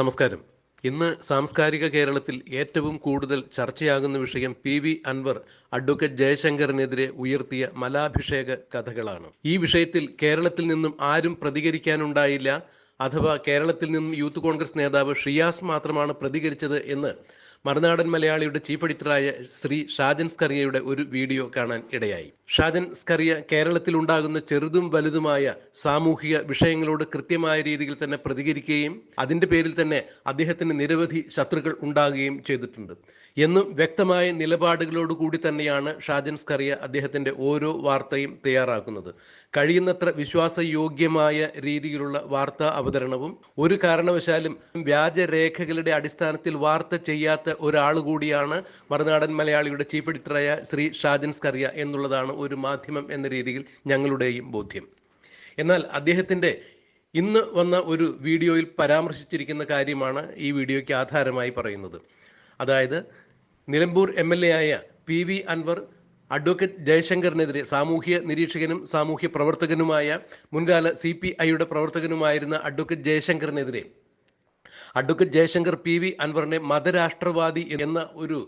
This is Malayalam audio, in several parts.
നമസ്കാരം. ഇന്ന് സാംസ്കാരിക കേരളത്തിൽ ഏറ്റവും കൂടുതൽ ചർച്ചയാകുന്ന വിഷയം പി വി അൻവർ അഡ്വക്കേറ്റ് ജയശങ്കറിനെതിരെ ഉയർത്തിയ മലാഭിഷേക കഥകളാണ്. ഈ വിഷയത്തിൽ കേരളത്തിൽ നിന്നും ആരും പ്രതികരിക്കാനുണ്ടായില്ല. അഥവാ കേരളത്തിൽ നിന്നും യൂത്ത് കോൺഗ്രസ് നേതാവ് ഷിയാസ് മാത്രമാണ് പ്രതികരിച്ചത് എന്ന് മറുനാടൻ മലയാളിയുടെ ചീഫ് എഡിറ്ററായ ശ്രീ ഷാജൻ സ്കറിയയുടെ ഒരു വീഡിയോ കാണാൻ ഇടയായി. ഷാജൻ സ്കറിയ കേരളത്തിൽ ഉണ്ടാകുന്ന ചെറുതും വലുതുമായ സാമൂഹിക വിഷയങ്ങളോട് കൃത്യമായ രീതിയിൽ തന്നെ പ്രതികരിക്കുകയും അതിന്റെ പേരിൽ തന്നെ അദ്ദേഹത്തിന് നിരവധി ശത്രുക്കൾ ഉണ്ടാകുകയും ചെയ്തിട്ടുണ്ട്. എന്നും വ്യക്തമായ നിലപാടുകളോട് കൂടി തന്നെയാണ് ഷാജൻ സ്കറിയ അദ്ദേഹത്തിന്റെ ഓരോ വാർത്തയും തയ്യാറാക്കുന്നത്. കഴിയുന്നത്ര വിശ്വാസയോഗ്യമായ രീതിയിലുള്ള വാർത്താ അവതരണവും ഒരു കാരണവശാലും വ്യാജരേഖകളുടെ അടിസ്ഥാനത്തിൽ വാർത്ത ചെയ്യാത്ത ഒരാൾ കൂടിയാണ് മറുനാടൻ മലയാളിയുടെ ചീഫ് എഡിറ്ററായ ശ്രീ ഷാജൻ സ്കറിയ എന്നുള്ളതാണ് ഒരു മാധ്യമം എന്ന രീതിയിൽ ഞങ്ങളുടെയും ബോധ്യം. എന്നാൽ അദ്ദേഹത്തിന്റെ ഇന്ന് വന്ന ഒരു വീഡിയോയിൽ പരാമർശിച്ചിരിക്കുന്ന കാര്യമാണ് ഈ വീഡിയോയ്ക്ക് ആധാരമായി പറയുന്നത്. അതായത് നിലമ്പൂർ എം എൽ എ ആയ പി വി അൻവർ അഡ്വക്കേറ്റ് ജയശങ്കറിനെതിരെ സാമൂഹ്യ നിരീക്ഷകനും സാമൂഹ്യ പ്രവർത്തകനുമായ മുൻകാല സി പി ഐയുടെ പ്രവർത്തകനുമായിരുന്ന അഡ്വക്കേറ്റ് ജയശങ്കറിനെതിരെ അഡ്വക്കേറ്റ് ജയശങ്കർ പി വി അൻവറിനെ മതരാഷ്ട്രവാദി എന്ന ഒരു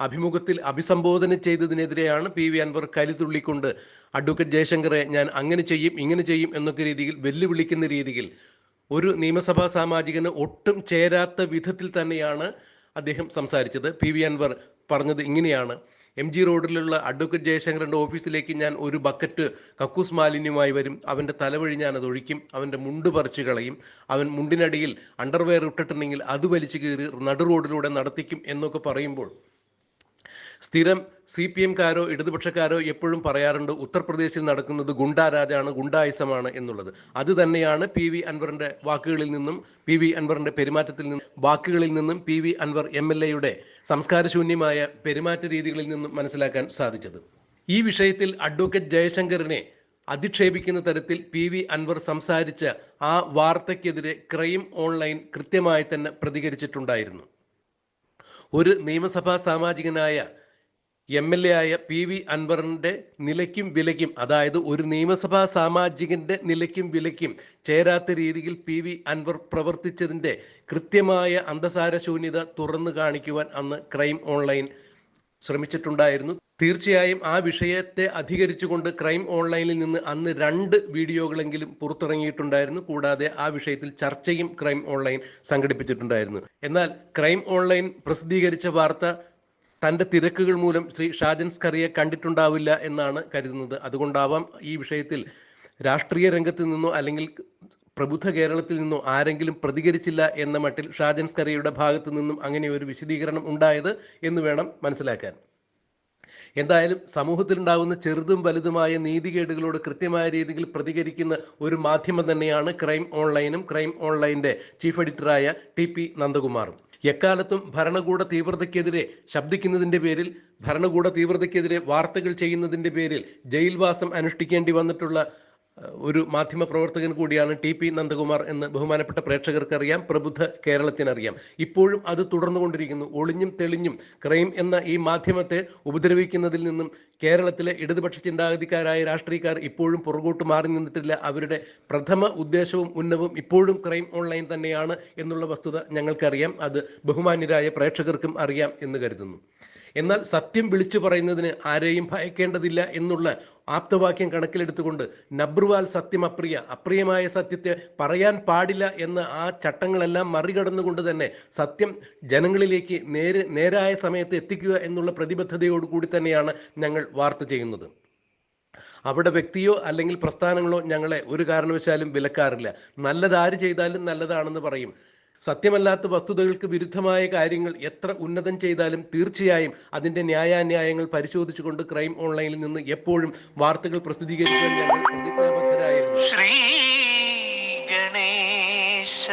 അഭിമുഖത്തിൽ അഭിസംബോധന ചെയ്തതിനെതിരെയാണ് പി വി അൻവർ കലിതുള്ളിക്കൊണ്ട് അഡ്വക്കേറ്റ് ജയശങ്കറെ ഞാൻ അങ്ങനെ ചെയ്യും ഇങ്ങനെ ചെയ്യും എന്നൊക്കെ രീതിയിൽ വെല്ലുവിളിക്കുന്ന രീതിയിൽ ഒരു നിയമസഭാ സാമാജികന് ഒട്ടും ചേരാത്ത വിധത്തിൽ തന്നെയാണ് അദ്ദേഹം സംസാരിച്ചത്. പി വി അൻവർ പറഞ്ഞത് ഇങ്ങനെയാണ്. എം ജി റോഡിലുള്ള അഡ്വക്കേറ്റ് ജയശങ്കറിന്റെ ഓഫീസിലേക്ക് ഞാൻ ഒരു ബക്കറ്റ് കക്കൂസ് മാലിന്യമായി വരും. അവന്റെ തലവഴി ഞാൻ അത് ഒഴിക്കും. അവന്റെ മുണ്ട് പറിച്ചു കളയും. അവൻ മുണ്ടിനടിയിൽ അണ്ടർവെയർ ഇട്ടിട്ടുണ്ടെങ്കിൽ അത് വലിച്ചു കീറി നടു റോഡിലൂടെ നടത്തിക്കും എന്നൊക്കെ പറയുമ്പോൾ സ്ഥിരം സി പി എംകാരോ ഇടതുപക്ഷക്കാരോ എപ്പോഴും പറയാറുണ്ട് ഉത്തർപ്രദേശിൽ നടക്കുന്നത് ഗുണ്ടാരാജാണ് ഗുണ്ടായുസമാണ് എന്നുള്ളത്. അത് തന്നെയാണ് പി വി അൻവറിന്റെ വാക്കുകളിൽ നിന്നും പി വി അൻവറിന്റെ പെരുമാറ്റത്തിൽ നിന്നും വാക്കുകളിൽ നിന്നും P V Anvar M L എയുടെ സംസ്കാരശൂന്യമായ പെരുമാറ്റ രീതികളിൽ നിന്നും മനസ്സിലാക്കാൻ സാധിച്ചത്. ഈ വിഷയത്തിൽ അഡ്വക്കേറ്റ് ജയശങ്കറിനെ അധിക്ഷേപിക്കുന്ന തരത്തിൽ പി വി അൻവർ സംസാരിച്ച ആ വാർത്തയ്ക്കെതിരെ ക്രൈം ഓൺലൈൻ കൃത്യമായി തന്നെ പ്രതികരിച്ചിട്ടുണ്ടായിരുന്നു. ഒരു നിയമസഭാ സാമാജികനായ എം എൽ എ ആയ പി വി അൻവറിന്റെ നിലയ്ക്കും വിലയ്ക്കും അതായത് ഒരു നിയമസഭാ സാമാജികന്റെ നിലയ്ക്കും വിലയ്ക്കും ചേരാത്ത രീതിയിൽ പി വി അൻവർ പ്രവർത്തിച്ചതിന്റെ കൃത്യമായ അന്തസാര ശൂന്യത തുറന്നു കാണിക്കുവാൻ അന്ന് ക്രൈം ഓൺലൈൻ ശ്രമിച്ചിട്ടുണ്ടായിരുന്നു. തീർച്ചയായും ആ വിഷയത്തെ അധികരിച്ചുകൊണ്ട് ക്രൈം ഓൺലൈനിൽ നിന്ന് അന്ന് രണ്ട് വീഡിയോകളെങ്കിലും പുറത്തിറങ്ങിയിട്ടുണ്ടായിരുന്നു. കൂടാതെ ആ വിഷയത്തിൽ ചർച്ചയും ക്രൈം ഓൺലൈൻ സംഘടിപ്പിച്ചിട്ടുണ്ടായിരുന്നു. എന്നാൽ ക്രൈം ഓൺലൈൻ പ്രസിദ്ധീകരിച്ച വാർത്ത തന്റെ തിരക്കുകൾ മൂലം ശ്രീ ഷാജൻ സ്കറിയെ കണ്ടിട്ടുണ്ടാവില്ല എന്നാണ് കരുതുന്നത്. അതുകൊണ്ടാവാം ഈ വിഷയത്തിൽ രാഷ്ട്രീയ രംഗത്ത് നിന്നോ അല്ലെങ്കിൽ പ്രബുദ്ധ കേരളത്തിൽ നിന്നോ ആരെങ്കിലും പ്രതികരിച്ചില്ല എന്ന മട്ടിൽ ഷാജൻ സ്കറിയുടെ ഭാഗത്തു നിന്നും അങ്ങനെ ഒരു വിശദീകരണം ഉണ്ടായത് എന്ന് വേണം മനസ്സിലാക്കാൻ. എന്തായാലും സമൂഹത്തിലുണ്ടാകുന്ന ചെറുതും വലുതുമായ നീതികേടുകളോട് കൃത്യമായ രീതിയിൽ പ്രതികരിക്കുന്ന ഒരു മാധ്യമം തന്നെയാണ് ക്രൈം ഓൺലൈനും ക്രൈം ഓൺലൈന്റെ ചീഫ് എഡിറ്ററായ ടി പി നന്ദകുമാറും. എക്കാലത്തും ഭരണകൂട തീവ്രതയ്ക്കെതിരെ ശബ്ദിക്കുന്നതിന്റെ പേരിൽ ഭരണകൂട തീവ്രതയ്ക്കെതിരെ വാർത്തകൾ ചെയ്യുന്നതിന്റെ പേരിൽ ജയിൽവാസം അനുഷ്ഠിക്കേണ്ടി വന്നിട്ടുള്ള ഒരു മാധ്യമ പ്രവർത്തകൻ കൂടിയാണ് ടി പി നന്ദകുമാർ എന്ന് ബഹുമാനപ്പെട്ട പ്രേക്ഷകർക്കറിയാം പ്രബുദ്ധ കേരളത്തിനറിയാം. ഇപ്പോഴും അത് തുടർന്നുകൊണ്ടിരിക്കുന്നു. ഒളിഞ്ഞും തെളിഞ്ഞും ക്രൈം എന്ന ഈ മാധ്യമത്തെ ഉപദ്രവിക്കുന്നതിൽ നിന്നും കേരളത്തിലെ ഇടതുപക്ഷ ചിന്താഗതിക്കാരായ രാഷ്ട്രീയക്കാർ ഇപ്പോഴും പുറകോട്ട് മാറി നിന്നിട്ടില്ല. അവരുടെ പ്രഥമ ഉദ്ദേശവും ഉന്നവും ഇപ്പോഴും ക്രൈം ഓൺലൈൻ തന്നെയാണ് എന്നുള്ള വസ്തുത ഞങ്ങൾക്കറിയാം. അത് ബഹുമാന്യരായ പ്രേക്ഷകർക്കും അറിയാം എന്ന് കരുതുന്നു. എന്നാൽ സത്യം വിളിച്ചു പറയുന്നതിന് ആരെയും ഭയക്കേണ്ടതില്ല എന്നുള്ള ആപ്തവാക്യം കണക്കിലെടുത്തുകൊണ്ട് നബ്രുവാൽ സത്യം അപ്രിയ അപ്രിയമായ സത്യത്തെ പറയാൻ പാടില്ല എന്ന ആ ചട്ടങ്ങളെല്ലാം മറികടന്നുകൊണ്ട് തന്നെ സത്യം ജനങ്ങളിലേക്ക് നേര് നേരായ സമയത്ത് എത്തിക്കുക എന്നുള്ള പ്രതിബദ്ധതയോടുകൂടി തന്നെയാണ് ഞങ്ങൾ വാർത്ത ചെയ്യുന്നത്. അവിടെ വ്യക്തിയോ അല്ലെങ്കിൽ പ്രസ്ഥാനങ്ങളോ ഞങ്ങളെ ഒരു കാരണവശാലും വിലക്കാറില്ല. നല്ലത് ആര് ചെയ്താലും നല്ലതാണെന്ന് പറയും. സത്യമല്ലാത്ത വസ്തുതകൾക്ക് വിരുദ്ധമായ കാര്യങ്ങൾ എത്ര ഉന്നതം ചെയ്താലും തീർച്ചയായും അതിന്റെ ന്യായാന്യായങ്ങൾ പരിശോധിച്ചുകൊണ്ട് ക്രൈം ഓൺലൈനിൽ നിന്ന് എപ്പോഴും വാർത്തകൾ പ്രസിദ്ധീകരിക്കാൻ ഞങ്ങൾ ശ്രീ ഗണേശ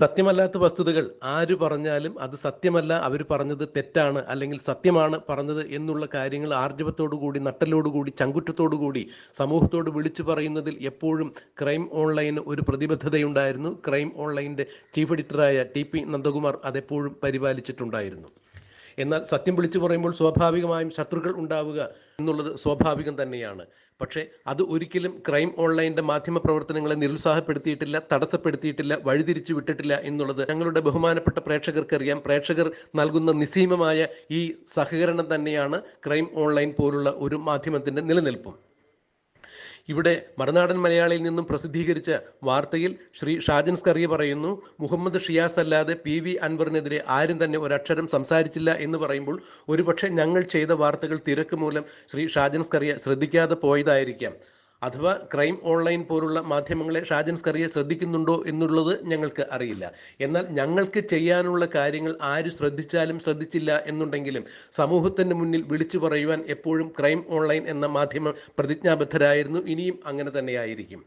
സത്യമല്ലാത്ത വസ്തുതകൾ ആര് പറഞ്ഞാലും അത് സത്യമല്ല അവർ പറഞ്ഞത് തെറ്റാണ് അല്ലെങ്കിൽ സത്യമാണ് പറഞ്ഞത് എന്നുള്ള കാര്യങ്ങൾ ആർജവത്തോടുകൂടി നട്ടലോടുകൂടി ചങ്കുറ്റത്തോടുകൂടി സമൂഹത്തോട് വിളിച്ചു പറയുന്നതിൽ എപ്പോഴും ക്രൈം ഓൺലൈന് ഒരു പ്രതിബദ്ധതയുണ്ടായിരുന്നു. ക്രൈം ഓൺലൈന്റെ ചീഫ് എഡിറ്ററായ ടി പി നന്ദകുമാർ അതെപ്പോഴും പരിപാലിച്ചിട്ടുണ്ടായിരുന്നു. എന്നാൽ സത്യം വിളിച്ചു പറയുമ്പോൾ സ്വാഭാവികമായും ശത്രുക്കൾ ഉണ്ടാവുക എന്നുള്ളത് സ്വാഭാവികം തന്നെയാണ്. പക്ഷേ അത് ഒരിക്കലും ക്രൈം ഓൺലൈന്റെ മാധ്യമ പ്രവർത്തനങ്ങളെ നിരുത്സാഹപ്പെടുത്തിയിട്ടില്ല തടസ്സപ്പെടുത്തിയിട്ടില്ല വഴിതിരിച്ചു വിട്ടിട്ടില്ല എന്നുള്ളത് ഞങ്ങളുടെ ബഹുമാനപ്പെട്ട പ്രേക്ഷകർക്കറിയാം. പ്രേക്ഷകർ നൽകുന്ന നിസ്സീമമായ ഈ സഹകരണം തന്നെയാണ് ക്രൈം ഓൺലൈൻ പോലുള്ള ഒരു മാധ്യമത്തിന്റെ നിലനിൽപ്പും. ഇവിടെ മറുനാടൻ മലയാളിയിൽ നിന്നും പ്രസിദ്ധീകരിച്ച വാർത്തയിൽ ശ്രീ ഷാജൻ സ്കറിയ പറയുന്നു മുഹമ്മദ് ഷിയാസ് അല്ലാതെ പി വി അൻവറിനെതിരെ ആരും തന്നെ ഒരക്ഷരം സംസാരിച്ചില്ല എന്ന് പറയുമ്പോൾ ഒരുപക്ഷെ ഞങ്ങൾ ചെയ്ത വാർത്തകൾ തിരക്ക് മൂലം ശ്രീ ഷാജൻ സ്കറിയ ശ്രദ്ധിക്കാതെ പോയതായിരിക്കാം. അഥവാ ക്രൈം ഓൺലൈൻ പോലുള്ള മാധ്യമങ്ങളെ ഷാജൻ സ്കറിയെ ശ്രദ്ധിക്കുന്നുണ്ടോ എന്നുള്ളത് ഞങ്ങൾക്ക് അറിയില്ല. എന്നാൽ ഞങ്ങൾക്ക് ചെയ്യാനുള്ള കാര്യങ്ങൾ ആര് ശ്രദ്ധിച്ചാലും ശ്രദ്ധിച്ചില്ല എന്നുണ്ടെങ്കിലും സമൂഹത്തിന് മുന്നിൽ വിളിച്ചു പറയുവാൻ എപ്പോഴും ക്രൈം ഓൺലൈൻ എന്ന മാധ്യമം പ്രതിജ്ഞാബദ്ധരായിരുന്നു. ഇനിയും അങ്ങനെ തന്നെയായിരിക്കും.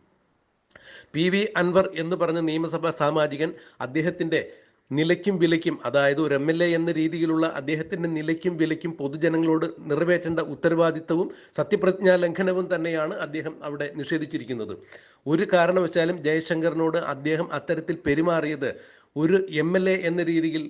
പി വി അൻവർ എന്ന് പറഞ്ഞ നിയമസഭാ സാമാജികൻ അദ്ദേഹത്തിന്റെ നിലയ്ക്കും വിലയ്ക്കും അതായത് ഒരു എം എൽ എ എന്ന രീതിയിലുള്ള അദ്ദേഹത്തിന്റെ നിലയ്ക്കും വിലയ്ക്കും പൊതുജനങ്ങളോട് നിറവേറ്റേണ്ട ഉത്തരവാദിത്തവും സത്യപ്രതിജ്ഞാ ലംഘനവും തന്നെയാണ് അദ്ദേഹം അവിടെ നിഷേധിച്ചിരിക്കുന്നത്. ഒരു കാരണവശാലും ജയശങ്കറിനോട് അദ്ദേഹം അത്തരത്തിൽ പെരുമാറിയത് ഒരു എം എന്ന രീതിയിൽ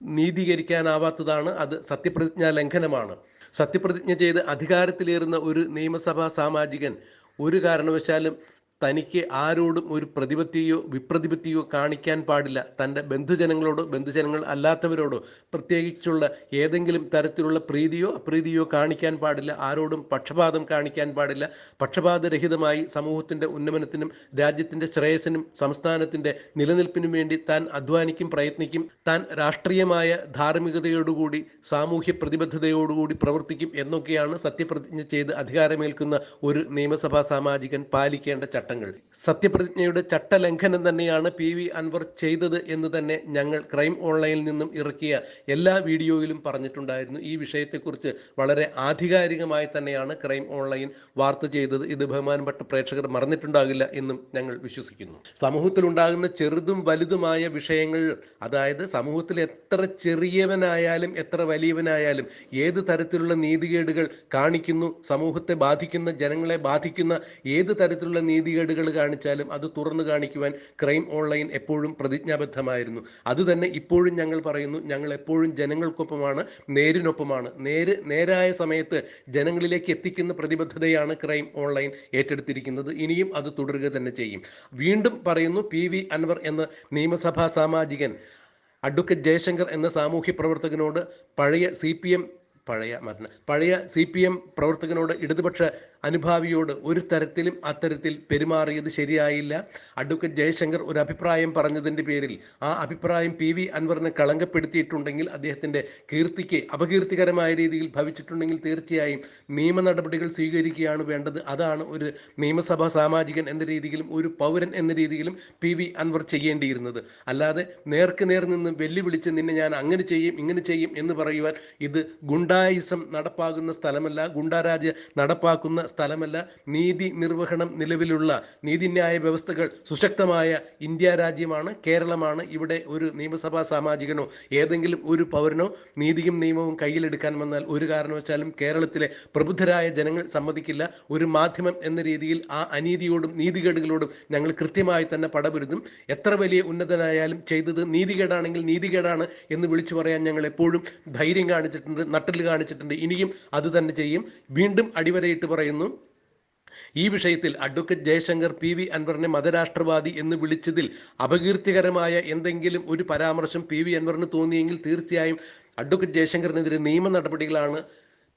നീതീകരിക്കാനാവാത്തതാണ് അത് സത്യപ്രതിജ്ഞാ ലംഘനമാണ് സത്യപ്രതിജ്ഞ ചെയ്ത് അധികാരത്തിലേറുന്ന ഒരു നിയമസഭാ സാമാജികൻ ഒരു കാരണവശാലും തനിക്ക് ആരോടും ഒരു പ്രതിപത്തിയോ വിപ്രതിപത്തിയോ കാണിക്കാൻ പാടില്ല. തന്റെ ബന്ധുജനങ്ങളോടോ ബന്ധുജനങ്ങൾ അല്ലാത്തവരോടോ പ്രത്യേകിച്ചുള്ള ഏതെങ്കിലും തരത്തിലുള്ള പ്രീതിയോ അപ്രീതിയോ കാണിക്കാൻ പാടില്ല. ആരോടും പക്ഷപാതം കാണിക്കാൻ പാടില്ല. പക്ഷപാതരഹിതമായി സമൂഹത്തിന്റെ ഉന്നമനത്തിനും രാജ്യത്തിന്റെ ശ്രേയസിനും സംസ്ഥാനത്തിന്റെ നിലനിൽപ്പിനും വേണ്ടി താൻ അധ്വാനിക്കും പ്രയത്നിക്കും. താൻ രാഷ്ട്രീയമായ ധാർമ്മികതയോടുകൂടി സാമൂഹ്യ പ്രതിബദ്ധതയോടുകൂടി പ്രവർത്തിക്കും എന്നൊക്കെയാണ് സത്യപ്രതിജ്ഞ ചെയ്ത് അധികാരമേൽക്കുന്ന ഒരു നിയമസഭാ സാമാജികൻ പാലിക്കേണ്ട ചട്ടങ്ങൾ. സത്യപ്രതിജ്ഞയുടെ ചട്ടലംഘനം തന്നെയാണ് പി വി അൻവർ ചെയ്തത് എന്ന് തന്നെ ഞങ്ങൾ ക്രൈം ഓൺലൈനിൽ നിന്നും ഇറക്കിയ എല്ലാ വീഡിയോയിലും പറഞ്ഞിട്ടുണ്ടായിരുന്നു. ഈ വിഷയത്തെക്കുറിച്ച് വളരെ ആധികാരികമായി തന്നെയാണ് ക്രൈം ഓൺലൈൻ വാർത്ത ചെയ്തത്. ഇത് ബഹുമാനപ്പെട്ട പ്രേക്ഷകർ മറന്നിട്ടുണ്ടാകില്ല എന്നും ഞങ്ങൾ വിശ്വസിക്കുന്നു. സമൂഹത്തിലുണ്ടാകുന്ന ചെറുതും വലുതുമായ വിഷയങ്ങൾ അതായത് സമൂഹത്തിൽ എത്ര ചെറിയവനായാലും എത്ര വലിയവനായാലും ഏത് തരത്തിലുള്ള നീതികേടുകൾ കാണിക്കുന്നു സമൂഹത്തെ ബാധിക്കുന്ന ജനങ്ങളെ ബാധിക്കുന്ന ഏത് തരത്തിലുള്ള നീതികേടുകൾ കാണിച്ചാലും അത് തുറന്നു കാണിക്കുവാൻ ക്രൈം ഓൺലൈൻ എപ്പോഴും പ്രതിജ്ഞാബദ്ധമായിരുന്നു. അതുതന്നെ ഇപ്പോഴും ഞങ്ങൾ പറയുന്നു ഞങ്ങൾ എപ്പോഴും ജനങ്ങൾക്കൊപ്പമാണ് നേരിനൊപ്പമാണ്. നേര് നേരായ സമയത്ത് ജനങ്ങളിലേക്ക് എത്തിക്കുന്ന പ്രതിബദ്ധതയാണ് ക്രൈം ഓൺലൈൻ ഏറ്റെടുത്തിരിക്കുന്നത്. ഇനിയും അത് തുടരുക തന്നെ ചെയ്യും. വീണ്ടും പറയുന്നു പി വി അൻവർ എന്ന നിയമസഭാ സാമാജികൻ അഡ്വക്കേറ്റ് ജയശങ്കർ എന്ന സാമൂഹ്യ പ്രവർത്തകനോട് പഴയ സി പഴയ മരണ പഴയ സി പി എം പ്രവർത്തകനോട് ഇടതുപക്ഷ അനുഭാവിയോട് ഒരു തരത്തിലും അത്തരത്തിൽ പെരുമാറിയത് ശരിയായില്ല. അഡ്വക്കേറ്റ് ജയശങ്കർ ഒരു അഭിപ്രായം പറഞ്ഞതിന്റെ പേരിൽ ആ അഭിപ്രായം പി വി അൻവറിനെ കളങ്കപ്പെടുത്തിയിട്ടുണ്ടെങ്കിൽ അദ്ദേഹത്തിന്റെ കീർത്തിക്ക് അപകീർത്തികരമായ രീതിയിൽ ഭവിച്ചിട്ടുണ്ടെങ്കിൽ തീർച്ചയായും നിയമ നടപടികൾ സ്വീകരിക്കുകയാണ് വേണ്ടത്. അതാണ് ഒരു നിയമസഭാ സാമാജികൻ എന്ന രീതിയിലും ഒരു പൗരൻ എന്ന രീതിയിലും പി വി അൻവർ ചെയ്യേണ്ടിയിരുന്നത്. അല്ലാതെ നേർക്ക് നേർ നിന്ന് വെല്ലുവിളിച്ച് നിന്നെ ഞാൻ അങ്ങനെ ചെയ്യും ഇങ്ങനെ ചെയ്യും എന്ന് പറയുവാൻ ഇത് ഗുണ്ടായിസം നടപ്പാകുന്ന സ്ഥലമല്ല. ഗുണ്ടാരാജ് നടപ്പാക്കുന്ന സ്ഥലമല്ല നീതി നിർവഹണം നിലവിലുള്ള നീതിന്യായ വ്യവസ്ഥകൾ സുശക്തമായ ഇന്ത്യ രാജ്യമാണ് കേരളമാണ്. ഇവിടെ ഒരു നിയമസഭാ സാമാജികനോ ഏതെങ്കിലും ഒരു പൗരനോ നീതിയും നിയമവും കയ്യിലെടുക്കാൻ വന്നാൽ ഒരു കാരണവശാലും കേരളത്തിലെ പ്രബുദ്ധരായ ജനങ്ങൾ സമ്മതിക്കില്ല. ഒരു മാധ്യമം എന്ന രീതിയിൽ ആ അനീതിയോടും നീതികേടുകളോടും ഞങ്ങൾ കൃത്യമായി തന്നെ പടപൊരുതും. എത്ര വലിയ ഉന്നതനായാലും ചെയ്തത് നീതികേടാണെങ്കിൽ നീതികേടാണ് എന്ന് വിളിച്ചു പറയാൻ ഞങ്ങൾ എപ്പോഴും ധൈര്യം കാണിച്ചിട്ടുണ്ട് നട്ടിൽ കാണിച്ചിട്ടുണ്ട്. ഇനിയും അത് തന്നെ ചെയ്യും. വീണ്ടും അടിവരയിട്ട് പറയുന്നു ഈ വിഷയത്തിൽ അഡ്വക്കേറ്റ് ജയശങ്കർ പി വി അൻവറിനെ മതരാഷ്ട്രവാദി എന്ന് വിളിച്ചതിൽ അപകീർത്തികരമായ എന്തെങ്കിലും ഒരു പരാമർശം പി വി അൻവറിന് തോന്നിയെങ്കിൽ തീർച്ചയായും അഡ്വക്കേറ്റ് ജയശങ്കറിനെതിരെ നിയമ നടപടികളാണ്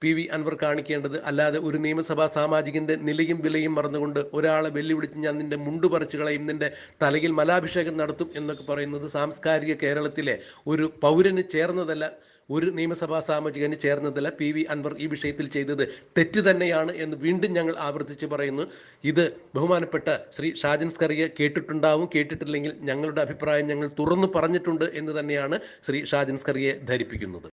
പി വി അൻവർ കാണിക്കേണ്ടത്. അല്ലാതെ ഒരു നിയമസഭാ സാമാജികന്റെ നിലയും വിലയും മറന്നുകൊണ്ട് ഒരാളെ വെല്ലുവിളിച്ച് ഞാൻ നിന്റെ മുണ്ടു പറിച്ചു കളയും നിന്റെ തലയിൽ മലാഭിഷേകം നടത്തും എന്നൊക്കെ പറയുന്നത് സാംസ്കാരിക കേരളത്തിലെ ഒരു പൗരന് ചേർന്നതല്ല. ഒരു നിയമസഭാ സാമാജികന് ചേർന്നതല്ല പി വി അൻവർ ഈ വിഷയത്തിൽ ചെയ്തത്. തെറ്റ് തന്നെയാണ് എന്ന് വീണ്ടും ഞങ്ങൾ ആവർത്തിച്ച് പറയുന്നു. ഇത് ബഹുമാനപ്പെട്ട ശ്രീ ഷാജൻ സ്കറിയെ കേട്ടിട്ടുണ്ടാവും കേട്ടിട്ടില്ലെങ്കിൽ ഞങ്ങളുടെ അഭിപ്രായം ഞങ്ങൾ തുറന്നു പറഞ്ഞിട്ടുണ്ട് എന്ന് തന്നെയാണ് ശ്രീ ഷാജൻ സ്കറിയെ ധരിപ്പിക്കുന്നത്.